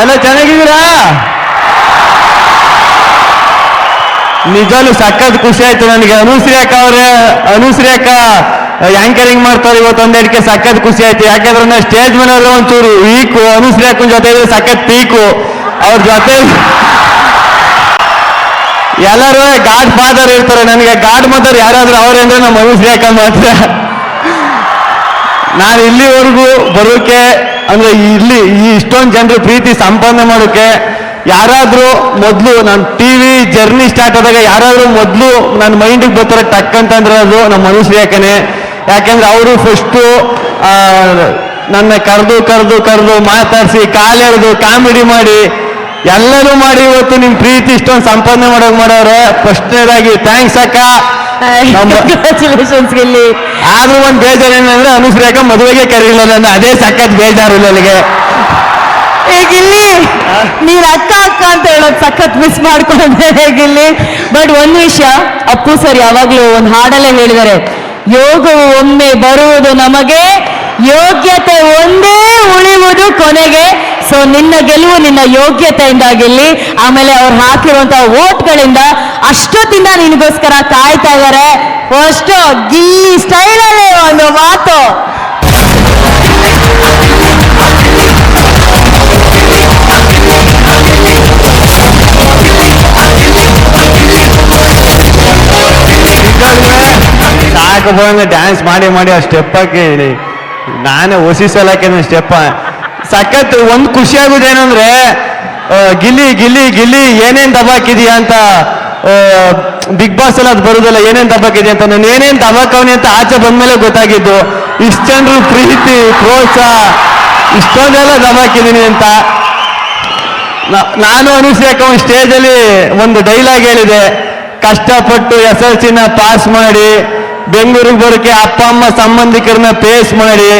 ಎಲ್ಲ ಚೆನ್ನಾಗಿದ್ದೀರಾ? ನಿಜಾನು ಸಖತ್ ಖುಷಿ ಆಯ್ತು ನನಗೆ. ಅನುಶ್ರೀ ಅಕ್ಕ ಅವ್ರೆ ಅನುಶ್ರೀ ಅಕ್ಕ ಆಂಕರಿಂಗ್ ಮಾಡ್ತಾರೆ ಇವತ್ತು ಒಂದೆರಡಕ್ಕೆ ಸಖತ್ ಖುಷಿ ಆಯ್ತು. ಯಾಕಂದ್ರೆ ನಾ ಸ್ಟೇಜ್ ಮೇಲೆ ಒಂಚೂರು ವೀಕು ಅನುಶ್ರೀ ಅಕ್ಕನ ಜೊತೆ ಇದ್ರೆ ಸಖತ್ ಪೀಕು ಅವ್ರ ಜೊತೆ ಎಲ್ಲರೂ ಗಾಡ್ ಫಾದರ್ ಇರ್ತಾರೆ. ನನಗೆ ಗಾಡ್ ಮದರ್ ಯಾರಾದ್ರೂ ಅವ್ರೆ ಅಂದ್ರೆ ನಮ್ಮ ಅನುಶ್ರೀ ಅಕ್ಕ ಮಾತ್ರ. ನಾನು ಇಲ್ಲಿವರೆಗೂ ಬರೋಕೆ ಅಂದ್ರೆ ಇಲ್ಲಿ ಈ ಇಷ್ಟೊಂದು ಜನರು ಪ್ರೀತಿ ಸಂಪಾದನೆ ಮಾಡೋಕೆ ಯಾರಾದರೂ ಮೊದಲು ನಾನು ಟಿ ವಿ ಜರ್ನಿ ಸ್ಟಾರ್ಟ್ ಆದಾಗ ಯಾರಾದರೂ ಮೊದಲು ನನ್ನ ಮೈಂಡಿಗೆ ಬರ್ತಾರೆ ಟಕ್ ಅಂತಂದ್ರೆ ಅದು ನಮ್ಮ ಮನುಷ್ಯ ಯಾಕನೆ? ಯಾಕೆಂದ್ರೆ ಅವರು ಫಸ್ಟು ನನ್ನ ಕರೆದು ಕರೆದು ಕರೆದು ಮಾತಾಡಿಸಿ ಕಾಲೆಳೆದು ಕಾಮಿಡಿ ಮಾಡಿ ಎಲ್ಲರೂ ಮಾಡಿ ಇವತ್ತು ನಿಮ್ಮ ಪ್ರೀತಿ ಇಷ್ಟೊಂದು ಸಂಪಾದನೆ ಮಾಡೋಕೆ ಮಾಡೋರೆ. ಫಸ್ಟ್ನೇದಾಗಿ ಥ್ಯಾಂಕ್ಸ್ ಅಕ್ಕ. ಗಿಲ್ಲಿ. ಆದ್ರೂ ಒಂದ್ ಬೇಜಾರು ಏನಂದ್ರೆ ಅನುಸ್ರೇಖ ಮದುವೆಗೆ ಕರೀಲಿಲ್ಲ ನನ್ನ ಅದೇ ಸಖತ್ ಬೇಜಾರು ನನಗೆ ಏ ಗಿಲ್ಲಿ ನೀನ್ ಅಕ್ಕ ಅಕ್ಕ ಅಂತ ಹೇಳೋದ್ ಸಖತ್ ಮಿಸ್ ಮಾಡ್ಕೊಂಡೆ ಗಿಲ್ಲಿ? ಬಟ್ ಒಂದ್ ವಿಷಯ ಅಪ್ಪು ಸರ್ ಯಾವಾಗ್ಲೂ ಒಂದ್ ಹಾಡಲ್ಲೇ ಹೇಳಿದ್ದಾರೆ ಯೋಗವು ಒಮ್ಮೆ ಬರುವುದು ನಮಗೆ ಯೋಗ್ಯತೆ ಒಂದೇ ಉಳಿಯುವುದು ಕೊನೆಗೆ. ಸೊ ನಿನ್ನ ಗೆಲುವು ನಿನ್ನ ಯೋಗ್ಯತೆಯಿಂದಾಗಿರ್ಲಿ, ಆಮೇಲೆ ಅವ್ರು ಹಾಕಿರುವಂತಹ ಓಟ್ಗಳಿಂದ ಅಷ್ಟೊತ್ತಿಂದ ನಿನಗೋಸ್ಕರ ಕಾಯ್ತಾ ಇದ್ದಾರೆ. ಫಸ್ಟ್ ಗಿಲ್ಲಿ ಸ್ಟೈಲಲ್ಲಿ ಒಂದು ಮಾತು. ಸಾಕು ಡ್ಯಾನ್ಸ್ ಮಾಡಿ ಮಾಡಿ ಆ ಸ್ಟೆಪ್ ಹಾಕಿ ನಾನೇ ಹೊಸಿ ಸ್ಟೆಪ್ ಸಖತ್ ಒಂದು ಖುಷಿ ಆಗುದೇನಂದ್ರೆ ಗಿಲ್ಲಿ ಗಿಲ್ಲಿ ಗಿಲ್ಲಿ, ಏನೇನ್ ದಬಾಕಿದೀಯ ಅಂತ ಬಿಗ್ ಬಾಸ್ ಅಲ್ಲಿ ಅದು ಬರುದಲ್ಲ, ಏನೇನ್ ದಬಾಕಿದೆ ಅಂತ ನಾನು ಏನೇನ್ ದಬಾಕವನಿ ಅಂತ ಆಚೆ ಬಂದ್ಮೇಲೆ ಗೊತ್ತಾಗಿದ್ದು ಇಷ್ಟ ಜನರು ಪ್ರೀತಿ, ಪ್ರೋತ್ಸಾಹ, ಇಷ್ಟೊಂದೆಲ್ಲ ದಬಾಕಿದೀನಿ ಅಂತ. ನಾನು ಅನುಶ್ರೇಖ ಸ್ಟೇಜ್ ಸ್ಟೇಜಲ್ಲಿ ಒಂದು ಡೈಲಾಗ್ ಹೇಳಿದೆ. ಕಷ್ಟಪಟ್ಟು ಎಸ್ ಎಲ್ ಸಿನ ಪಾಸ್ ಮಾಡಿ, ಬೆಂಗಳೂರಿಗೆ ಬರೋಕೆ ಅಪ್ಪ, ಅಮ್ಮ, ಸಂಬಂಧಿಕರನ್ನ ಪೇಸ್ ಮಾಡಿ.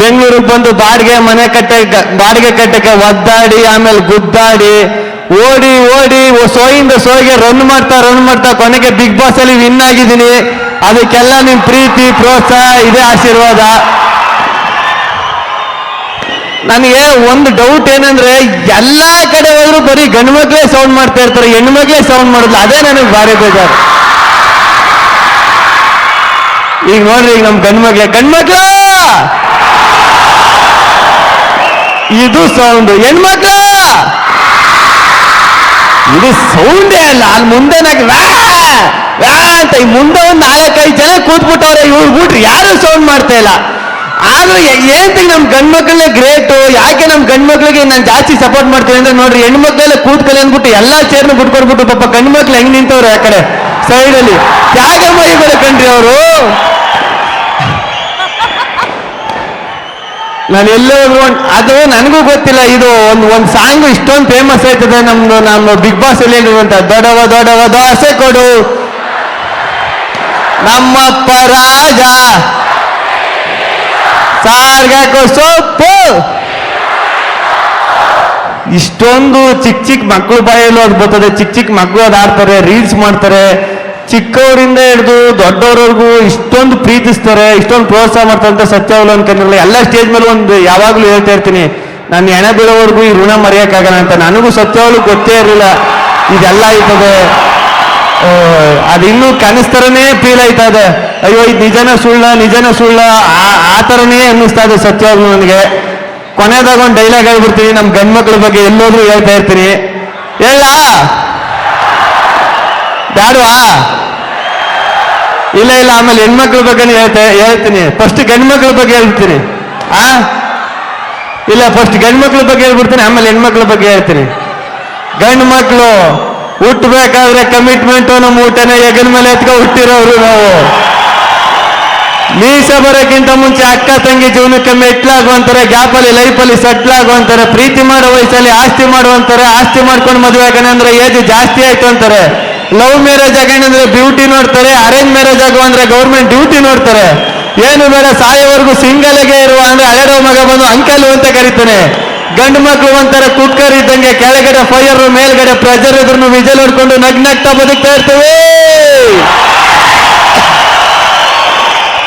ಬೆಂಗಳೂರಿಗೆ ಬಂದು ಬಾಡಿಗೆ ಮನೆ ಕಟ್ಟೆ ಬಾಡಿಗೆ ಕಟ್ಟಕ್ಕೆ ಒದ್ದಾಡಿ, ಆಮೇಲೆ ಗುದ್ದಾಡಿ, ಓಡಿ ಓಡಿ ಸೋಯಿಂದ ಸೋಯಿಗೆ ರನ್ ಮಾಡ್ತಾ ರನ್ ಮಾಡ್ತಾ ಕೊನೆಗೆ ಬಿಗ್ ಬಾಸ್ ಅಲ್ಲಿ ವಿನ್ ಆಗಿದ್ದೀನಿ. ಅದಕ್ಕೆಲ್ಲ ನಿಮ್ ಪ್ರೀತಿ, ಪ್ರೋತ್ಸಾಹ, ಇದೇ ಆಶೀರ್ವಾದ. ನನಗೆ ಒಂದು ಡೌಟ್ ಏನಂದ್ರೆ, ಎಲ್ಲಾ ಕಡೆ ಹೋದ್ರು ಬರೀ ಗಂಡು ಮಕ್ಳೇ ಸೌಂಡ್ ಮಾಡ್ತಾ ಇರ್ತಾರೆ, ಹೆಣ್ಣು ಮಕ್ಳೇ ಸೌಂಡ್ ಮಾಡೋದಿಲ್ಲ. ಅದೇ ನನಗೆ ಭಾರಿ ಬೇಜಾರು. ಈಗ ನೋಡ್ರಿ, ಈಗ ನಮ್ ಗಂಡು ಮಕ್ಳೇ ಗಂಡು ಮಕ್ಳು ಇದು ಸೌಂಡ್. ಹೆಣ್ಮಕ್ಳ! ಇದು ಸೌಂಡೇ ಅಲ್ಲ. ಅಲ್ಲಿ ಮುಂದೆ ವ್ಯಾ ಅಂತ ಈ ಮುಂದೆ ಒಂದು ನಾಲ್ಕೈದು ಜನ ಕೂತ್ಬಿಟ್ಟವ್ರೆ, ಇವ್ರು ಬಿಟ್ರಿ ಯಾರು ಸೌಂಡ್ ಮಾಡ್ತಾ ಇಲ್ಲ. ಆದ್ರೂ ನಮ್ಮ ನಮ್ ಗಂಡ್ಮಕ್ಳೇ ಗ್ರೇಟು, ಯಾಕೆ ನಮ್ ಗಂಡ್ಮಕ್ಳಿಗೆ ನಾನು ಜಾಸ್ತಿ ಸಪೋರ್ಟ್ ಮಾಡ್ತೀನಿ ಅಂದ್ರೆ ನೋಡ್ರಿ, ಹೆಣ್ಮಕ್ಳೆಲ್ಲ ಕೂತ್ಕೊಳ್ಳಿ ಅಂದ್ಬಿಟ್ಟು ಎಲ್ಲಾ ಚೇರ್ನ ಬಿಟ್ಕೊಡ್ಬಿಟ್ಟು ಪಾಪ ಗಂಡ್ಮಕ್ಳು ಹೆಂಗ್ ನಿಂತವ್ರೆ ಆ ಕಡೆ ಸೈಡಲ್ಲಿ ತ್ಯಾಗ ಮಹಿಗಳು ಕಣ್ರಿ ಅವರು? ನಾನು ಎಲ್ಲೇ ಅದು ನನಗೂ ಗೊತ್ತಿಲ್ಲ, ಇದು ಒಂದು ಒಂದು ಸಾಂಗ್ ಇಷ್ಟೊಂದು ಫೇಮಸ್ ಆಯ್ತದೆ ನಮ್ದು ನಮ್ಮ ಬಿಗ್ ಬಾಸ್ ಅಲ್ಲಿ ಹೇಳಿರುವಂತ ದೊಡವ ದೊಡವ, ದೋಸೆ ಕೊಡು. ನಮ್ಮಪ್ಪ ರಾಜ. ಸಾರ್ಗಾಕೋ ಸೊಪ್ಪು. ಇಷ್ಟೊಂದು ಚಿಕ್ಕ ಚಿಕ್ಕ ಮಕ್ಕಳು ಬಾಯಲ್ಲೂ ಅದು ಬರ್ತದೆ. ಚಿಕ್ಕ ಚಿಕ್ಕ ಮಕ್ಕಳು ಅದು ಆಡ್ತಾರೆ ರೀಲ್ಸ್ ಮಾಡ್ತಾರೆ. ಚಿಕ್ಕವರಿಂದ ಹಿಡಿದು ದೊಡ್ಡವರವರೆಗೂ ಇಷ್ಟೊಂದು ಪ್ರೀತಿಸ್ತಾರೆ, ಇಷ್ಟೊಂದು ಪ್ರೋತ್ಸಾಹ ಮಾಡ್ತಾರೆ ಅಂತ ಸತ್ಯವಲ್ಲ ಅನ್ಕೊಂಡಿರಲಿಲ್ಲ ಎಲ್ಲ ಸ್ಟೇಜ್ ಮೇಲೆ ಒಂದು ಯಾವಾಗಲೂ ಹೇಳ್ತಾ ಇರ್ತೀನಿ. ನಾನು ಎಣೆ ಬೀಳೋವರೆಗೂ ಈ ಋಣ ಮರೆಯೋಕ್ಕಾಗಲ್ಲ ಅಂತ. ನನಗೂ ಸತ್ಯವಲ್ಲೂ ಗೊತ್ತೇ ಇರಲಿಲ್ಲ. ಇದೆಲ್ಲ ಆಯ್ತದೆ. ಅದು ಇನ್ನೂ ಕನಸ್ತರನೇ ಫೀಲ್ ಆಯ್ತಾ ಇದೆ. ಅಯ್ಯೋ, ಇದು ನಿಜನ ಸುಳ್ಳ ನಿಜನ ಸುಳ್ಳ. ಆ ಥರನೇ ಅನ್ನಿಸ್ತಾ ಇದೆ ಸತ್ಯವಾಗ್ಲೂ ನನಗೆ. ಕೊನೆದಾಗ ಒಂದು ಡೈಲಾಗ್ ಹೇಳ್ಬಿಡ್ತೀನಿ. ನಮ್ಮ ಗಂಡ್ಮಕ್ಳ ಬಗ್ಗೆ ಎಲ್ಲೋದ್ರೂ ಹೇಳ್ತಾ ಇರ್ತೀನಿ. ಹೇಳ! ಬ್ಯಾಡ್ವಾ ಇಲ್ಲ ಇಲ್ಲ, ಆಮೇಲೆ ಹೆಣ್ಮಕ್ಳ ಬಗ್ಗೆ ಹೇಳ್ತೆ, ಹೇಳ್ತೀನಿ. ಫಸ್ಟ್ ಗಂಡ್ಮಕ್ಳ ಬಗ್ಗೆ ಹೇಳ್ತೀನಿ. ಆ? ಇಲ್ಲ ಫಸ್ಟ್ ಗಂಡ್ಮಕ್ಳ ಬಗ್ಗೆ ಹೇಳ್ಬಿಡ್ತೀನಿ, ಆಮೇಲೆ ಹೆಣ್ಮಕ್ಳ ಬಗ್ಗೆ ಹೇಳ್ತೀನಿ. ಗಂಡು ಮಕ್ಕಳು ಹುಟ್ಟಬೇಕಾದ್ರೆ ಕಮಿಟ್ಮೆಂಟ್ ನಮ್ಮ ಊಟನ ಹೆಗಲ ಮೇಲೆ ಎತ್ಕೊ ಹುಟ್ಟಿರೋರು ನಾವು. ಮೀಸ ಬರೋಕ್ಕಿಂತ ಮುಂಚೆ ಅಕ್ಕ, ತಂಗಿ ಜೀವನಕ್ಕೆ ಮೆಟ್ಲಾಗುವಂತಾರೆ ಗ್ಯಾಪಲ್ಲಿ, ಲೈಫಲ್ಲಿ ಸೆಟ್ಲ್ ಆಗುವಂತಾರೆ, ಪ್ರೀತಿ ಮಾಡೋ ವಯಸ್ಸಲ್ಲಿ ಆಸ್ತಿ ಮಾಡುವಂತಾರೆ, ಆಸ್ತಿ ಮಾಡ್ಕೊಂಡು ಮದುವೆ ಆಗಣ ಅಂದ್ರೆ ಏಜ್ ಜಾಸ್ತಿ ಆಯ್ತು ಅಂತಾರೆ. ಲವ್ ಮ್ಯಾರೇಜ್ ಆಗೋಣ ಅಂದ್ರೆ ಬ್ಯೂಟಿ ನೋಡ್ತಾರೆ ಅರೇಂಜ್ ಮ್ಯಾರೇಜ್ ಆಗುವ ಅಂದ್ರೆ ಗೌರ್ಮೆಂಟ್ ಡ್ಯೂಟಿ ನೋಡ್ತಾರೆ. ಏನು ಬೇಡ, ಸಾಯೋವರೆಗೂ ಆಗಿ ಇರುವ ಅಂದ್ರೆ ಅಳೆಡೋ ಮಗ ಬಂದು ಅಂಕಲ್ ಅಂತ ಕರೀತಾನೆ. ಗಂಡು ಮಕ್ಕಳು ಒಂಥರ ಕುಕ್ಕರ್ ಇದ್ದಂಗೆ ಕೆಳಗಡೆ ಫೈರ್ ಮೇಲ್ಗಡೆ ಪ್ರೆಜರ್ ಇದ್ರು ವಿಜಲ್ ಹೊಡ್ಕೊಂಡು ನಗ್ ನಗ್ತಾ ಬದುಕ್ತಾ ಇರ್ತೇವೆ.